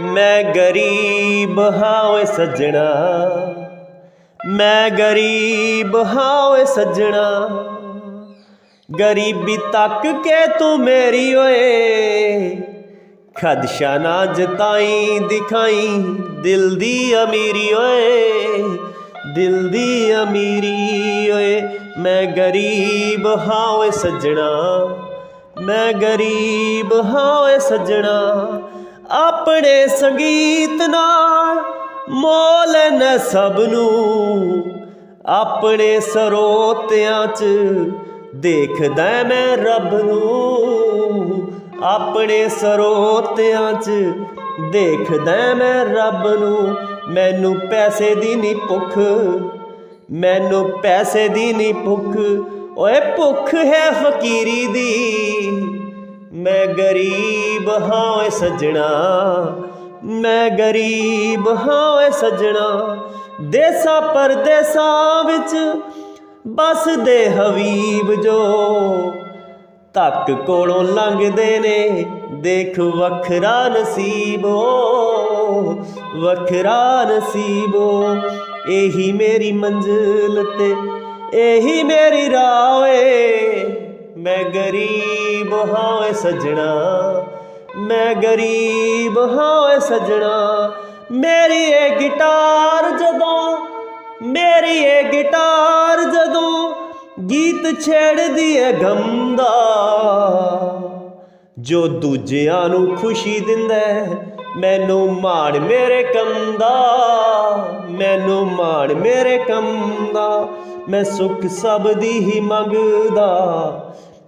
ਮੈਂ ਗਰੀਬ ਹਾਂ ਓਏ ਸੱਜਣਾ। ਮੈਂ ਗਰੀਬ ਹਾਂ ਓਏ ਸੱਜਣਾ। ਗਰੀਬੀ ਤੱਕ ਕੇ ਤੂੰ ਮੇਰੀ ਓਏ। ਖਦਸ਼ਾ ਨਾ ਜਤਾਈ ਦਿਖਾਈ ਦਿਲ ਦੀ ਅਮੀਰੀ ਓਏ। ਦਿਲ ਦੀ ਅਮੀਰੀ ਓਏ। ਮੈਂ ਗਰੀਬ ਹਾਂ ਓਏ ਸੱਜਣਾ। ਮੈਂ ਗਰੀਬ ਹਾਂ ਓਏ ਸੱਜਣਾ। ਆਪਣੇ ਸੰਗੀਤ ਨਾਲ ਮੋਲ ਨ ਸਭ ਨੂੰ। ਆਪਣੇ ਸਰੋਤਿਆਂ 'ਚ ਦੇਖਦਾ ਮੈਂ ਰੱਬ ਨੂੰ। ਆਪਣੇ ਸਰੋਤਿਆਂ 'ਚ ਦੇਖਦਾ ਮੈਂ ਰੱਬ ਨੂੰ। ਮੈਨੂੰ ਪੈਸੇ ਦੀ ਨਹੀਂ ਭੁੱਖ, ਮੈਨੂੰ ਪੈਸੇ ਦੀ ਨਹੀਂ ਭੁੱਖ। ਓਏ ਭੁੱਖ ਹੈ ਫਕੀਰੀ ਦੀ। ਮੈਂ ਗਰੀਬ ਹਾਂ ਓਏ ਸੱਜਣਾ, ਮੈਂ ਗਰੀਬ ਹਾਂ ਓਏ ਸੱਜਣਾ। ਦੇਸਾਂ ਪਰਦੇਸਾਂ ਵਿੱਚ ਬਸਦੇ ਹਬੀਬ ਜੋ ਤੱਕ ਕੋਲੋਂ ਲੰਘਦੇ ਨੇ, ਦੇਖ ਵੱਖਰਾ ਨਸੀਬੋ ਵੱਖਰਾ ਨਸੀਬੋ ਇਹੀ ਮੇਰੀ ਮੰਜ਼ਿਲ ਤੇ, ਇਹੀ ਮੇਰੀ ਰਾਹ ਏ ਮੈਂ ਗਰੀਬ ਹਾਂ ਓਏ ਸੱਜਣਾ, ਮੈਂ ਗਰੀਬ ਹਾਂ ਓਏ ਸੱਜਣਾ। ਮੇਰੀ ਇਹ ਗਿਟਾਰ ਜਦੋਂ, ਮੇਰੀ ਇਹ ਗਿਟਾਰ ਜਦੋਂ ਗੀਤ ਛੇੜਦੀ ਹੈ ਗਮ ਦਾ ਜੋ ਦੂਜਿਆਂ ਨੂੰ ਖੁਸ਼ੀ ਦਿੰਦਾ ਮੈਨੂੰ ਮਾਣ ਮੇਰੇ ਕੰਮ ਦਾ ਮੈਨੂੰ ਮਾਣ ਮੇਰੇ ਕੰਮ ਦਾ ਮੈਂ ਸੁੱਖ ਸਭ ਦੀ ਹੀ ਮੰਗਦਾ।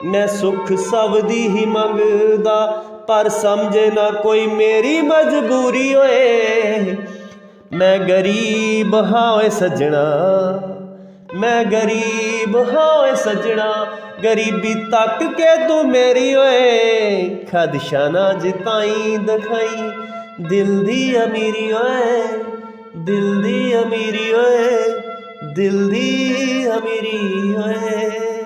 ਮੈਂ ਸੁੱਖ ਸਭ ਦੀ ਹੀ ਮੰਗਦਾ, ਪਰ ਸਮਝੇ ਨਾ ਕੋਈ ਮੇਰੀ ਮਜਬੂਰੀ ਓਏ। ਮੈਂ ਗਰੀਬ ਹਾਂ ਓਏ ਸੱਜਣਾ, ਮੈਂ ਗਰੀਬ ਹਾਂ ਓਏ ਸੱਜਣਾ, ਗਰੀਬੀ ਤੱਕ ਕੇ ਤੂੰ ਮੇਰੀ ਓਏ। ਖਦਸ਼ਾ ਨਾ ਜਿਤਾਈ ਦਿਖਾਈ, ਦਿਲ ਦੀ ਅਮੀਰੀ ਓਏ, ਦਿਲ ਦੀ ਅਮੀਰੀ ਓਏ, ਦਿਲ ਦੀ ਅਮੀਰੀ ਓਏ।